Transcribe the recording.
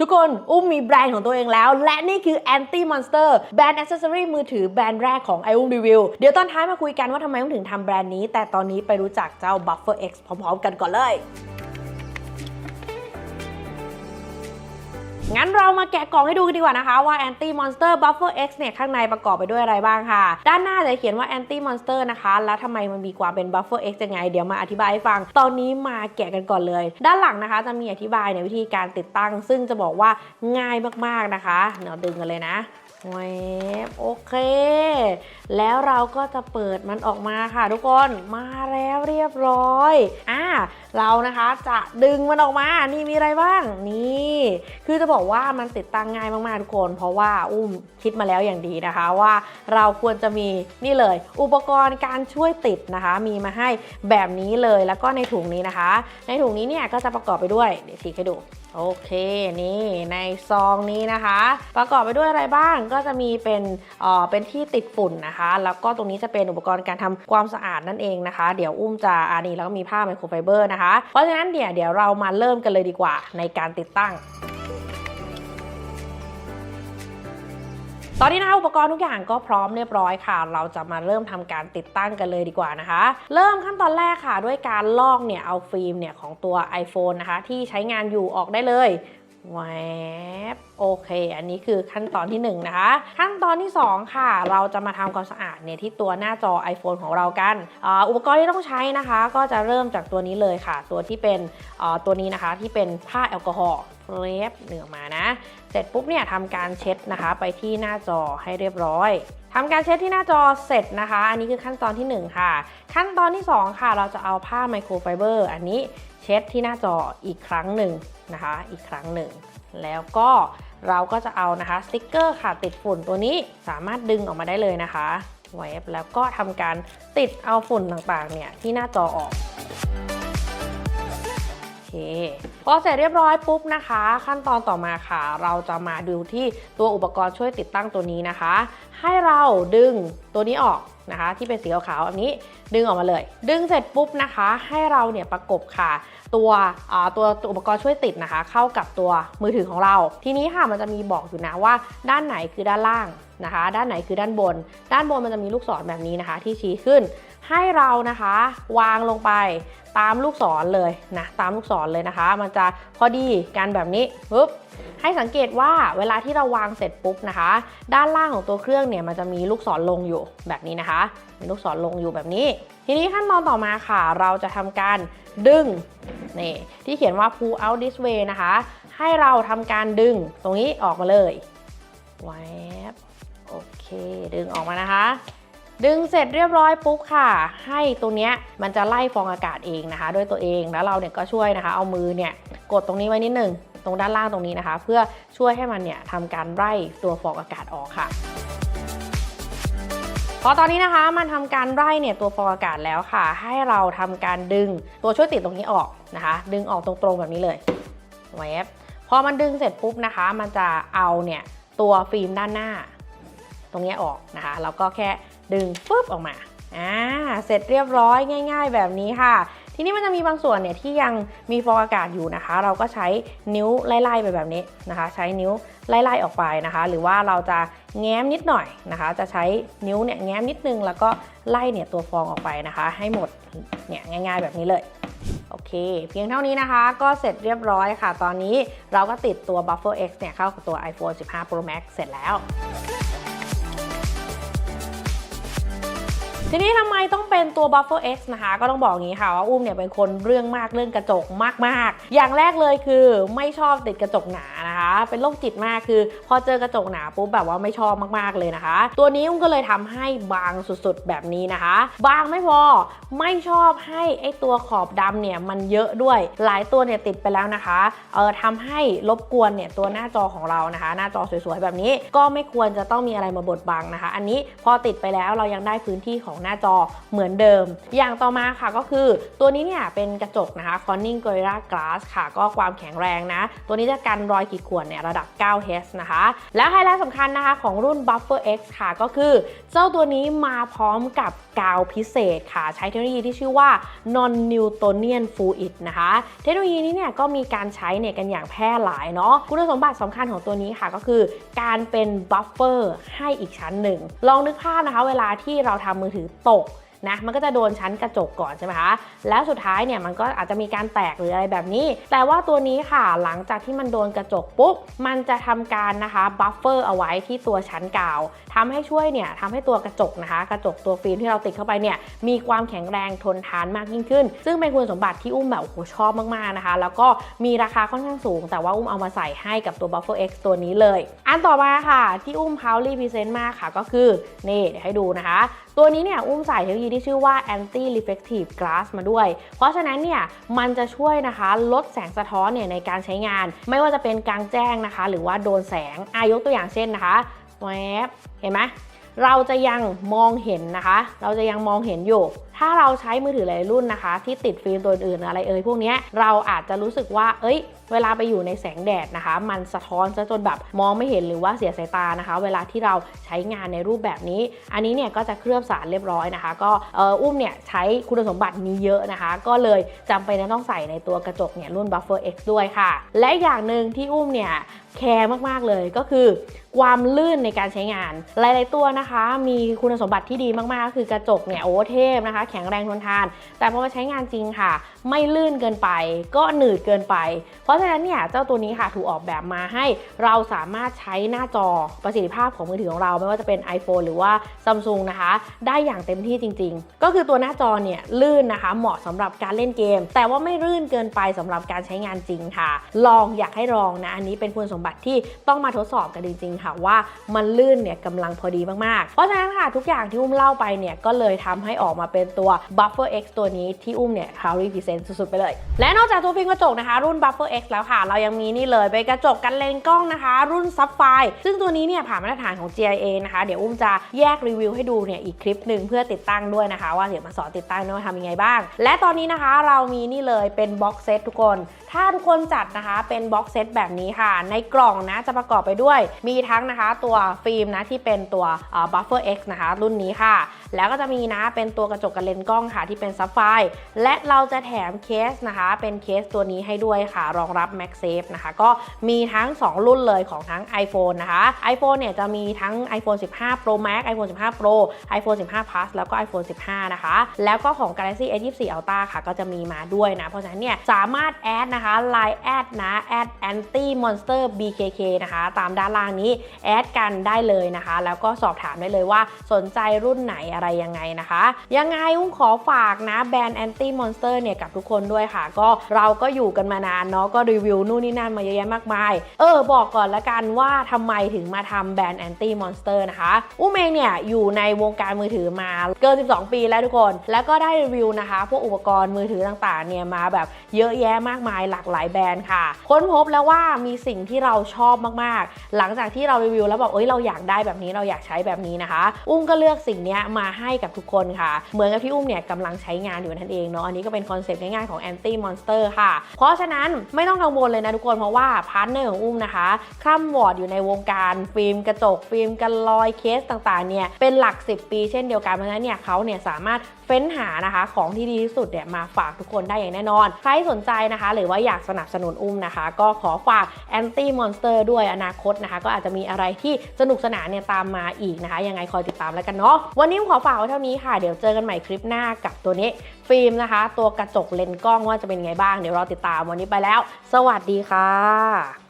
ทุกคนอุ้มมีแบรนด์ของตัวเองแล้ว และนี่คือ Anti Monster แบรนด์อ c เซอรีมือถือแบรนด์แรกของไออุ้มรีวิว เดี๋ยวตอนท้ายมาคุยกันว่าทำไมอุ้มถึงทำแบรนด์นี้ แต่ตอนนี้ไปรู้จักเจ้า Buffer X พร้อมๆ กันก่อนเลย งั้นเรามาแกะกล่องให้ดูกันดีกว่านะคะว่า Anti Monster Buffer X เนี่ยข้างในประกอบไปด้วยอะไรบ้างค่ะ ด้านหน้าจะเขียนว่า Anti Monster นะคะ แล้วทำไมมันมีความเป็น Buffer X ยังไง เดี๋ยวมาอธิบายให้ฟัง ตอนนี้มาแกะกันก่อนเลย ด้านหลังนะคะจะมีอธิบายในวิธีการติดตั้ง ซึ่งจะบอกว่าง่ายมากๆนะคะ เดี๋ยวดึงกันเลยนะ แวบโอเค แล้วเราก็จะเปิดมันออกมาค่ะทุกคนมาแล้วเรียบร้อยอ่าเรานะคะจะดึงมันออกมานี่มีอะไรบ้างนี่ คือจะบอกว่ามันติดตั้งง่ายมากๆทุกคน เพราะว่าอุ้มคิดมาแล้วอย่างดีนะคะว่าเราควรจะมีนี่เลย อุปกรณ์การช่วยติดนะคะ มีมาให้แบบนี้เลยแล้วก็ในถุงนี้นะคะ ในถุงนี้เนี่ยก็จะประกอบไปด้วยเดี๋ยวฉีกให้ดู โอเคนี่ในซองนี้นะคะ ประกอบไปด้วยอะไรบ้างก็จะมีเป็นเอ่อเป็นที่ติดฝุ่นนะคะ แล้วก็ตรงนี้จะเป็นอุปกรณ์การทำความสะอาดนั่นเองนะคะ เดี๋ยวอุ้มจะอันนี้แล้วก็มีผ้าไมโครไฟเบอร์นะคะ เพราะฉะนั้นเดี๋ยวเดี๋ยวเรามาเริ่มกันเลยดีกว่าในการติดตั้ง ตอนนี้นะคะอุปกรณ์ทุกอย่างก็พร้อมเรียบร้อยค่ะ เราจะมาเริ่มทำการติดตั้งกันเลยดีกว่านะคะ เริ่มขั้นตอนแรกค่ะ ด้วยการลอกเนี่ยเอาฟิล์มเนี่ยของตัว iPhone นะคะ ที่ใช้งานอยู่ออกได้เลย แวบโอเค อันนี้คือขั้นตอนที่1นงนะคะ ขั้นตอนที่ 2 ค่ะ เราจะมาทำความสะอาดเนี่ยที่ตัวหน้าจอ iPhone ของเรากันออุปกรณ์ที่ต้องใช้นะคะ ก็จะเริ่มจากตัวนี้เลยค่ะ ตัวที่เป็นตัวนี้นะคะที่เป็นผ้าแอลกอฮอล์เรฟเหนือมานะ เสร็จปุ๊บเนี่ยทำการเช็ดนะคะ ไปที่หน้าจอให้เรียบร้อยทำการเช็ดที่หน้าจอเสร็จนะคะ อันนี้คือขั้นตอนที่ 1 ค่ะ ขั้นตอนที่ 2 ค่ะ เราจะเอาผ้าไมโครไฟเบอร์ อันนี้ เช็ดที่หน้าจออีกครั้งหนึ่งนะคะ อีกครั้งหนึ่ง แล้วก็เราก็จะเอานะคะสติกเกอร์ค่ะติดฝุ่นตัวนี้สามารถดึงออกมาได้เลยนะคะไว้แล้วก็ทำการติดเอาฝุ่นต่างๆเนี่ยที่หน้าจอออก พอเสร็จเรียบร้อยปุ๊บนะคะ ขั้นตอนต่อมาค่ะ เราจะมาดูที่ตัวอุปกรณ์ช่วยติดตั้งตัวนี้นะคะ ให้เราดึงตัวนี้ออกนะคะ ที่เป็นสีขาวๆอันนี้ดึงออกมาเลย ดึงเสร็จปุ๊บนะคะ ให้เราเนี่ยประกบค่ะ ตัวอ่าตัวตัวอุปกรณ์ช่วยติดนะคะ เข้ากับตัวมือถือของเรา ทีนี้ค่ะมันจะมีบอกอยู่นะว่า ด้านไหนคือด้านล่างนะคะ ด้านไหนคือด้านบน ด้านบนมันจะมีลูกศรแบบนี้นะคะ ที่ชี้ขึ้น ให้เรานะคะวางลงไปตามลูกศรเลยนะตามลูกศรเลยนะคะ มันจะพอดีกันแบบนี้ปุ๊บให้สังเกตว่าเวลาที่เราวางเสร็จปุ๊บนะคะ ด้านล่างของตัวเครื่องเนี่ยมันจะมีลูกศรลงอยู่แบบนี้นะคะ มีลูกศรลงอยู่แบบนี้ ทีนี้ขั้นตอนต่อมาค่ะ เราจะทำการดึงนี่ที่เขียนว่า pull out this way นะคะ ให้เราทำการดึงตรงนี้ออกมาเลยแวบโอเค ดึงออกมานะคะ ดึงเสร็จเรียบร้อยปุ๊บค่ะ ให้ตรงเนี้ยมันจะไล่ฟองอากาศเองนะคะ ด้วยตัวเองแล้วเราเนี่ยก็ช่วยนะคะ เอามือเนี่ยกดตรงนี้ไว้นิดหนึ่งตรงด้านล่างตรงนี้นะคะ เพื่อช่วยให้มันเนี่ยทำการไล่ตัวฟองอากาศออกค่ะพอตอนนี้นะคะมันทำการไล่เนี่ยตัวฟองอากาศแล้วค่ะ ให้เราทำการดึงตัวช่วยติดตรงนี้ออกนะคะ ดึงออกตรงๆแบบนี้เลยแวบพอมันดึงเสร็จปุ๊บนะคะ มันจะเอาเนี่ยตัวฟิล์มด้านหน้า ตรงนี้ออกนะคะแล้วก็แค่ ดึงปุ๊บออกมาอ่าเสร็จเรียบร้อยง่าย ๆ แบบนี้ค่ะ ทีนี้มันจะมีบางส่วนเนี่ยที่ยังมีฟองอากาศอยู่นะคะ เราก็ใช้นิ้วไล่ๆไปแบบนี้นะคะ ใช้นิ้วไล่ๆออกไปนะคะ หรือว่าเราจะแง้มนิดหน่อยนะคะ จะใช้นิ้วเนี่ยแง้มนิดนึง แล้วก็ไล่เนี่ยตัวฟองออกไปนะคะ ให้หมดเนี่ยง่าย ๆ แบบนี้เลยโอเค เพียงเท่านี้นะคะก็เสร็จเรียบร้อยค่ะ ตอนนี้เราก็ติดตัว Buffer X เนี่ยเข้ากับตัว iPhone 15 Pro Max เสร็จแล้ว ทีนี้ทำไมต้องเป็นตัว Buffer X นะคะ ก็ต้องบอกงี้ค่ะว่าอุ้มเนี่ยเป็นคนเรื่องมากเรื่องกระจกมากๆ อย่างแรกเลยคือไม่ชอบติดกระจกหนานะคะ เป็นโรคจิตมากคือ พอเจอกระจกหนาปุ๊บแบบว่าไม่ชอบมากๆเลยนะคะ ตัวนี้อุ้มก็เลยทำให้บางสุดๆแบบนี้นะคะ บางไม่พอไม่ชอบให้ไอตัวขอบดำเนี่ยมันเยอะด้วยหลายตัวเนี่ยติดไปแล้วนะคะเออทำให้รบกวนเนี่ยตัวหน้าจอของเรานะคะ หน้าจอสวยๆแบบนี้ก็ไม่ควรจะต้องมีอะไรมาบดบังนะคะ อันนี้พอติดไปแล้วเรายังได้พื้นที่ของของหน้าจอเหมือนเดิม อย่างต่อมาค่ะก็คือ ตัวนี้เนี่ยเป็นกระจกนะคะ Corning Gorilla Glass ค่ะ ก็ความแข็งแรงนะ ตัวนี้จะกันรอยขีดข่วนเนี่ยระดับ 9 Hz นะคะ แล้วไฮไลท์สำคัญนะคะของรุ่น Buffer X ค่ะก็คือ เจ้าตัวนี้มาพร้อมกับกาวพิเศษค่ะ ใช้เทคโนโลยีที่ชื่อว่า non Newtonian fluid นะคะ เทคโนโลยีนี้เนี่ยก็มีการใช้เนี่ยกันอย่างแพร่หลายเนาะคุณสมบัติสำคัญของตัวนี้ค่ะก็คือ การเป็นบัฟเฟอร์ให้อีกชั้นหนึ่งลองนึกภาพนะคะ เวลาที่เราทำมือถือตกนะมันก็จะโดนชั้นกระจกก่อนใช่ไหมคะแล้วสุดท้ายเนี่ยมันก็อาจจะมีการแตกหรืออะไรแบบนี้ แต่ว่าตัวนี้ค่ะหลังจากที่มันโดนกระจกปุ๊บมันจะทำการนะคะบัฟเฟอร์เอาไว้ที่ตัวชั้นกาวทำให้ช่วยเนี่ยทำให้ตัวกระจกนะคะ กระจกตัวฟิล์มที่เราติดเข้าไปเนี่ยมีความแข็งแรงทนทานมากยิ่งขึ้น ซึ่งเป็นคุณสมบัติที่อุ้มแบบโอ้โหชอบมากๆนะคะ แล้วก็มีราคาค่อนข้างสูง แต่ว่าอุ้มเอามาใส่ให้กับตัว Buffer X ตัวนี้เลย อันต่อมาค่ะที่อุ้ม proudly present มากค่ะก็คือนี่เดี๋ยวให้ดูนะคะ ตัวนี้เนี่ยอุ้มใส่เทคโนโลยีที่ชื่อว่า anti reflective glass มาด้วย เพราะฉะนั้นเนี่ยมันจะช่วยนะคะลดแสงสะท้อนเนี่ยในการใช้งาน ไม่ว่าจะเป็นกลางแจ้งนะคะ หรือว่าโดนแสงอายกตัวอย่างเช่นนะคะแวบเห็นไหมเราจะยังมองเห็นนะคะ เราจะยังมองเห็นอยู่ ถ้าเราใช้มือถือหลายรุ่นนะคะ ที่ติดฟิล์มตัวอื่นอะไรเอ่ยพวกนี้เราอาจจะรู้สึกว่า เอ้ย เวลาไปอยู่ในแสงแดดนะคะ มันสะท้อนซะจนแบบมองไม่เห็นหรือว่าเสียสายตานะคะ เวลาที่เราใช้งานในรูปแบบนี้ อันนี้เนี่ยก็จะเคลือบสารเรียบร้อยนะคะ ก็อ,อุ้มเนี่ยใช้คุณสมบัตินี้เยอะนะคะ ก็เลยจำเป็นต้องใส่ในตัวกระจกเนี่ยรุ่น Buffer X ด้วยค่ะ และอย่างหนึ่งที่อุ้มเนี่ยแคร์มาก ๆ เลยก็คือความลื่นในการใช้งาน หลาย ๆ ตัวนะคะ มีคุณสมบัติที่ดีมากๆก็คือกระจกเนี่ยโอเทพนะคะแข็งแรงทนทาน แต่พอมาใช้งานจริงค่ะ ไม่ลื่นเกินไป ก็หนืดเกินไป เพราะฉะนั้นเนี่ยเจ้าตัวนี้ค่ะถูกออกแบบมาให้เราสามารถใช้หน้าจอประสิทธิภาพของมือถือของเราไม่ว่าจะเป็น iPhone หรือว่า Samsung นะคะ ได้อย่างเต็มที่จริง ๆ ก็คือตัวหน้าจอเนี่ยลื่นนะคะ เหมาะสำหรับการเล่นเกม แต่ว่าไม่ลื่นเกินไปสำหรับการใช้งานจริงค่ะ ลองอยากให้ลองนะ อันนี้เป็นคุณสมบัติที่ต้องมาทดสอบกันจริง ๆ ค่ะว่ามันลื่นเนี่ยกำลังพอดีมากๆ เพราะฉะนั้นค่ะทุกอย่างที่อุ้มเล่าไปเนี่ยก็เลยทำให้ออกมาเป็นตัว Buffer X ตัวนี้ที่อุ้มเนี่ย h a r r y Present สุดๆไปเลย และนอกจากตัวฟิล์มกระจกนะคะ รุ่น Buffer X แล้วค่ะ เรายังมีนี่เลยเป็นกระจกกันเลนส์กล้องนะคะ รุ่น Sapphire ซึ่งตัวนี้เนี่ยผ่านมาตรฐานของ GIA นะคะ เดี๋ยวอุ้มจะแยกรีวิวให้ดูเนี่ยอีกคลิปหนึ่งเพื่อติดตั้งด้วยนะคะ ว่าเดี๋ยวมาสอนติดตั้งด้วยว่าทำยังไงบ้าง และตอนนี้นะคะเรามีนี่เลยเป็นบ็อกเซตทุกคน ถ้าทุกคนจัดนะคะเป็นบ็อกเซตแบบนี้ค่ะ ในกล่องนะจะประกอบไปด้วย มีทั้งนะคะตัวฟิล์มนะที่เป็นตัว Buffer X นะคะ รุ่นนี้ค่ะ แล้วก็จะมีนะเป็นตัวกระจกกันเลนส์กล้องค่ะที่เป็นซับไฟและเราจะแถมเคสนะคะ เป็นเคสตัวนี้ให้ด้วยค่ะ รองรับ MagSafe นะคะ ก็มีทั้ง 2 รุ่นเลยของทั้ง iPhone นะคะ iPhone เนี่ยจะมีทั้ง iPhone 15 Pro Max iPhone 15 Pro iPhone 15 Plus แล้วก็ iPhone 15 นะคะ แล้วก็ของ Galaxy S24 Ultra ค่ะ ก็จะมีมาด้วยนะ เพราะฉะนั้นเนี่ยสามารถแอดนะคะ Line แอดนะแอด anti monster bkk นะคะ ตามด้านล่างนี้แอดกันได้เลยนะคะ แล้วก็สอบถามได้เลยว่าสนใจรุ่นไหนอะไรยังไงนะคะ ยังไงอุ้มขอฝากนะแบรนด์ anti monster เนี่ยกับทุกคนด้วยค่ะ ก็เราก็อยู่กันมานานเนาะก็รีวิวนู่นนี่นั่นมาเยอะแยะมากมาย เออ บอกก่อนละกันว่าทำไมถึงมาทำแบรนด์ anti monster นะคะอุ้มเองเนี่ยอยู่ในวงการมือถือมาเกิน 12 ปีแล้วทุกคน แล้วก็ได้รีวิวนะคะ พวกอุปกรณ์มือถือต่างๆเนี่ยมาแบบเยอะแยะมากมายหลากหลายแบรนด์ค่ะ ค้นพบแล้วว่ามีสิ่งที่เราชอบมากๆ หลังจากที่เรารีวิวแล้วบอกเอ้ยเราอยากได้แบบนี้เราอยากใช้แบบนี้นะคะ อุ้มก็เลือกสิ่งเนี้ยมาให้กับทุกคนค่ะ เหมือนกับที่อุ้มเนี่ยกำลังใช้งานอยู่นั่นเองเนาะอันนี้ก็เป็นคอนเซปต์ง่ายๆของ anti monster ค่ะ เพราะฉะนั้นไม่ต้องกังวลเลยนะทุกคน เพราะว่าพาร์ทเนอร์ของอุ้มนะคะคร่ำวอดอยู่ในวงการฟิล์มกระจก ฟิล์มกันลอยเคสต่างๆเนี่ยเป็นหลัก 10 ปีเช่นเดียวกันเพราะฉะนั้นเนี่ยเขาเนี่ยสามารถ เฟ้นหานะคะ ของที่ดีที่สุดเนี่ยมาฝากทุกคนได้อย่างแน่นอน ใครสนใจนะคะ หรือว่าอยากสนับสนุนอุ้มนะคะ ก็ขอฝาก anti monster ด้วยอนาคตนะคะ ก็อาจจะมีอะไรที่สนุกสนานเนี่ยตามมาอีกนะคะ ยังไงคอยติดตามแล้วกันเนาะวันนี้ขอฝากไว้เท่านี้ค่ะเดี๋ยวเจอกันใหม่คลิปหน้ากับตัวนี้ฟิล์มนะคะ ตัวกระจกเลนส์กล้องว่าจะเป็นไงบ้างเดี๋ยวรอติดตามวันนี้ไปแล้ว สวัสดีค่ะ